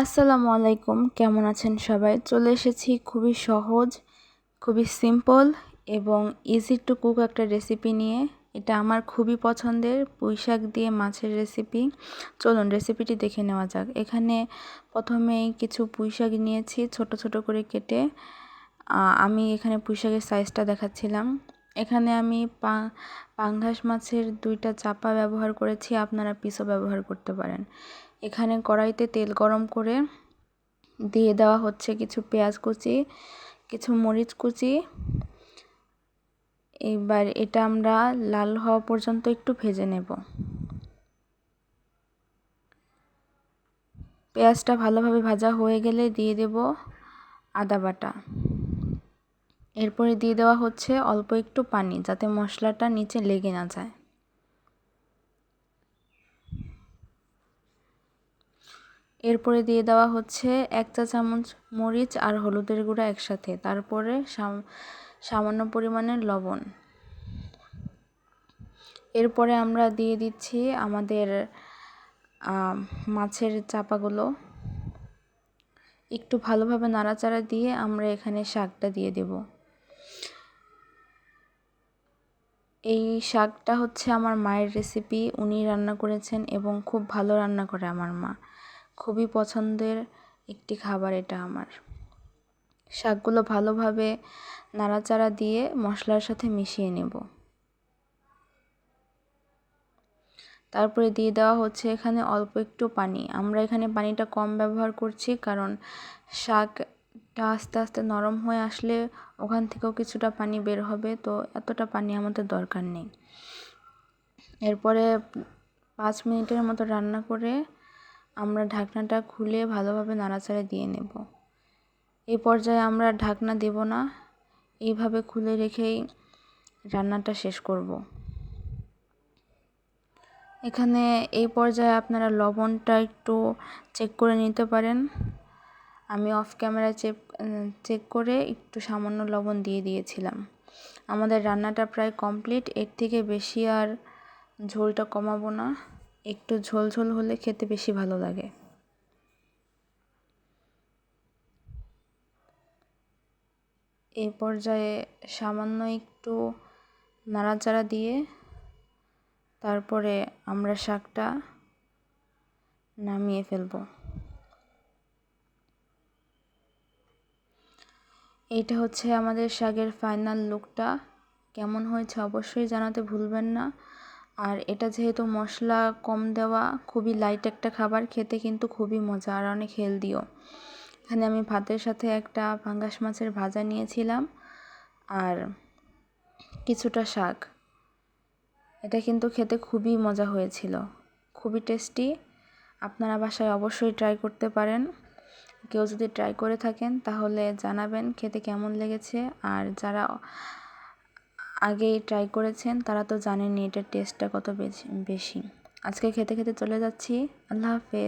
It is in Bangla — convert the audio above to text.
আসসালামু আলাইকুম, কেমন আছেন সবাই? চলে এসেছি খুবই সহজ, খুবই সিম্পল এবং ইজি টু কুক একটা রেসিপি নিয়ে। এটা আমার খুবই পছন্দের পুঁই শাক দিয়ে মাছের রেসিপি চলুন রেসিপিটি দেখে নেওয়া যাক। এখানে প্রথমেই কিছু পুঁই শাক নিয়েছি ছোট ছোট করে কেটে। আমি এখানে পুঁই শাকের সাইজটা দেখাচ্ছিলাম। এখানে আমি পাঙ্গাস মাছের দুইটা চাপা ব্যবহার করেছি, আপনারা পিসও ব্যবহার করতে পারেন। এখানে কড়াইতে তেল গরম করে দিয়ে দেওয়া হচ্ছে কিছু পেঁয়াজ কুচি, কিছু মরিচ কুচি। এবার এটা আমরা লাল হওয়া পর্যন্ত একটু ভেজে নেব। পেঁয়াজটা ভালোভাবে ভাজা হয়ে গেলে দিয়ে দেব আদা বাটা। এরপরে দিয়ে দেওয়া হচ্ছে অল্প একটু পানি যাতে মশলাটা নিচে লেগে না যায়। এরপরে দিয়ে দেওয়া হচ্ছে এক চা চামচ মরিচ আর হলুদের গুঁড়া একসাথে। তারপরে সামান্য পরিমাণের লবণ। এরপরে আমরা দিয়ে দিচ্ছি আমাদের মাছের চাপাগুলো। একটু ভালোভাবে নাড়াচাড়া দিয়ে আমরা এখানে শাকটা দিয়ে দেব। এই শাকটা হচ্ছে আমার মায়ের রেসিপি উনি রান্না করেছেন এবং খুব ভালো রান্না করে আমার মা। খুবই পছন্দের একটি খাবার এটা আমার। শাকগুলো ভালোভাবে নাড়াচাড়া দিয়ে মশলার সাথে মিশিয়ে নেব। তারপরে দিয়ে দেওয়া হচ্ছে এখানে অল্প একটু পানি। আমরা এখানে পানিটা কম ব্যবহার করছি কারণ শাকটা আস্তে আস্তে নরম হয়ে আসলে ওখান থেকেও কিছুটা পানি বের হবে, তো এতটা পানি আমাদের দরকার নেই। এরপরে পাঁচ মিনিটের মতো রান্না করে আমরা ঢাকনাটা খুলে ভালোভাবে নাড়াচাড়া দিয়ে নেব। এই পর্যায়ে আমরা ঢাকনা দেব না। এইভাবে খুলে রেখেই রান্নাটা শেষ করব। এখানে এই পর্যায়ে আপনারা লবণটা একটু চেক করে নিতে পারেন। আমি অফ ক্যামেরা চেক চেক করে একটু সামান্য লবণ দিয়ে দিয়েছিলাম। আমাদের রান্নাটা প্রায় কমপ্লিট এর থেকে বেশি আর ঝোলটা কমাবো না। একটু ঝোল ঝোল হলে খেতে বেশি ভালো লাগে। এই পর্যায়ে সামান্য একটু নাড়াচাড়া দিয়ে তারপরে আমরা শাকটা নামিয়ে ফেলব। এইটা হচ্ছে আমাদের শাকের ফাইনাল লুকটা কেমন হয়েছে অবশ্যই জানাতে ভুলবেন না। আর এটা যেহেতু মশলা কম দেওয়া, খুবই লাইট একটা খাবার, খেতে কিন্তু খুবই মজা আর অনেক হেলদিও এখানে আমি ভাতের সাথে একটা পাঙ্গাস মাছের ভাজা নিয়েছিলাম আর কিছুটা শাক। এটা কিন্তু খেতে খুবই মজা হয়েছিল, খুবই টেস্টি আপনারা বাসায় অবশ্যই ট্রাই করতে পারেন। কেউ যদি ট্রাই করে থাকেন তাহলে জানাবেন খেতে কেমন লেগেছে। আর যারা আগেই ট্রাই করেছেন, তারা তো জানেনই এটার টেস্টটা কত বেশি। আজকে খেতে খেতে চলে যাচ্ছি। আল্লাহ হাফেজ।